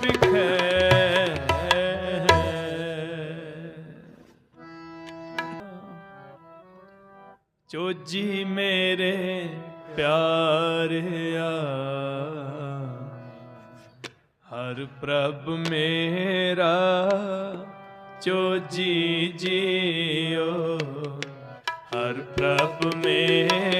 ਵਿਖੇ ਚੋਜੀ ਮੇਰੇ ਪਿਆਰਿਆ ਹਰ ਪ੍ਰਭ ਮੇਰਾ ਚੋਜੀ ਜੀਓ ਹਰ ਪ੍ਰਭ ਮੇਰਾ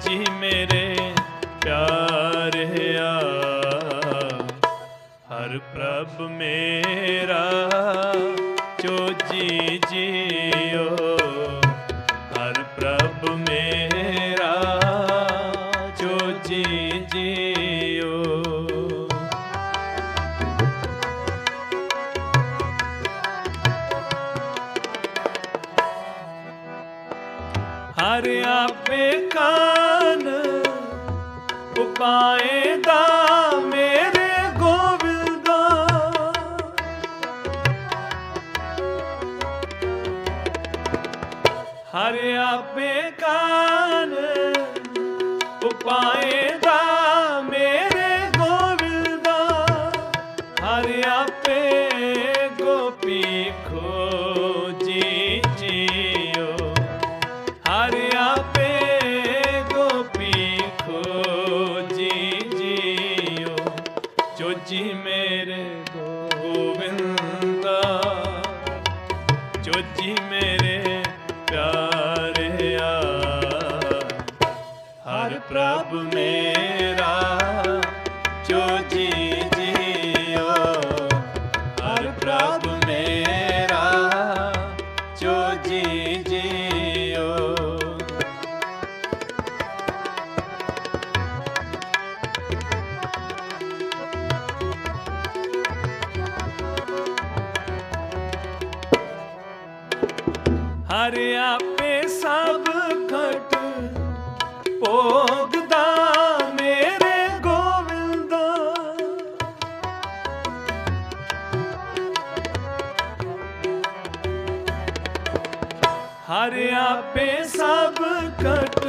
ਜੀ ਮੇਰੇ ਪਿਆਰਿਆ ਹਰ ਪ੍ਰਭ ਮੇਰਾ ਚੋਜੀ ਜੀਓ। ਹਰ ਪ੍ਰਭ ਮੇਰਾ ਚੋਜੀ ਜੀ ਹਰ ਆਪੇ ਕਾਨ ਉਪਾਏ ਦਾ ਮੇਰੇ ਗੋਵਿੰਦਾ। ਹਰ ਆਪੇ ਕਾਨ ਉਪਾਏ ਗੋਵਿੰਦਾ ਚੋਜੀ ਮੇਰੇ ਪਿਆਰਿਆ। ਹਰ ਪ੍ਰਭ ਮੇਰੇ ਹਰ ਆਪੇ ਸਭ ਖਟ ਭੋਗਦਾ ਮੇਰੇ ਗੋਵਿੰਦਾ। ਹਰ ਆਪੇ ਸਭ ਖਟ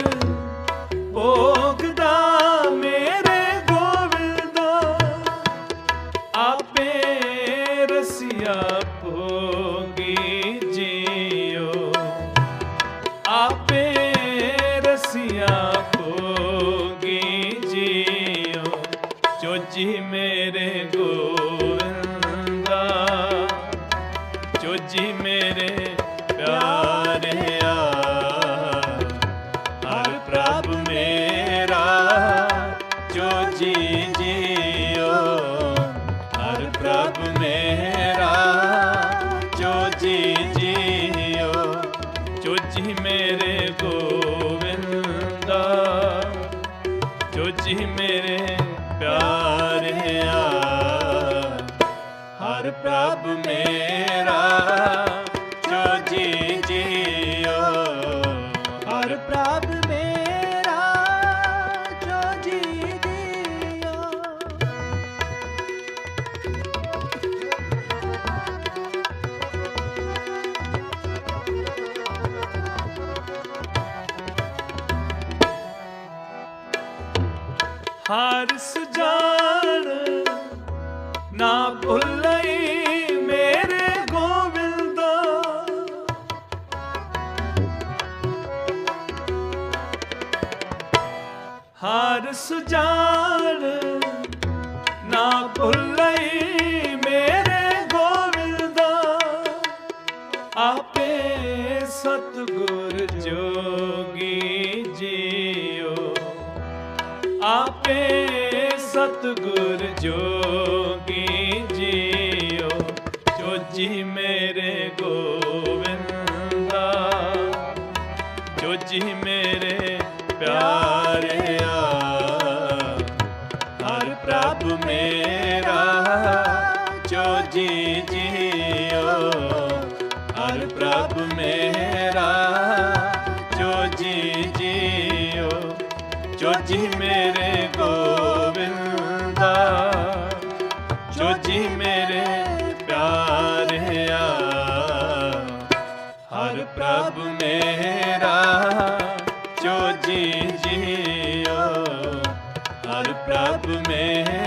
ਭੋਗਦਾ ਮੇਰੇ ਗੋਵਿੰਦਾ। ਆਪੇ ਰਸਿਆ ਭੋਗੀ। ਚੋਜੀ ਮੇਰੇ ਗੋਵਿੰਦਾ ਚੋਜੀ ਪ੍ਰਭ ਮੇਰਾ ਜੀ ਜੀਓ। ਹਰ ਪ੍ਰਭ ਮੇਰਾ ਜੋ ਜੀ ਦਿਓ ਹਰ ਸੁਜਾਨ ਨਾ ਭੁੱਲਈ ਹਰ ਸੁਜਾਨ ਨਾ ਭੁੱਲਈ ਮੇਰੇ ਗੋਵਿੰਦਾ। ਆਪੇ ਸਤਗੁਰ ਜੋਗੀ ਜੀਓ। ਆਪੇ ਸਤਗੁਰ ਜੋਗੀ ਜੀਓ। ਚੋਜੀ ਮੇਰੇ ਗੋਵਿੰਦਾ ਚੋਜੀ ਮੇਰੇ ਪਿਆਰ ਹਰ ਪ੍ਰਭ ਮੇਰਾ ਚੋਜੀ ਜੀਓ ਚੋਜੀ ਮੇਰੇ ਗੋਬਿੰਦਾ ਜੋ ਜੀ ਮੇਰੇ ਪਿਆਰਿਆ ਹਰ ਪ੍ਰਭ ਮੇਰਾ ਚੋਜੀ ਜੀਓ, ਹਰ ਪ੍ਰਭ ਮੇਰਾ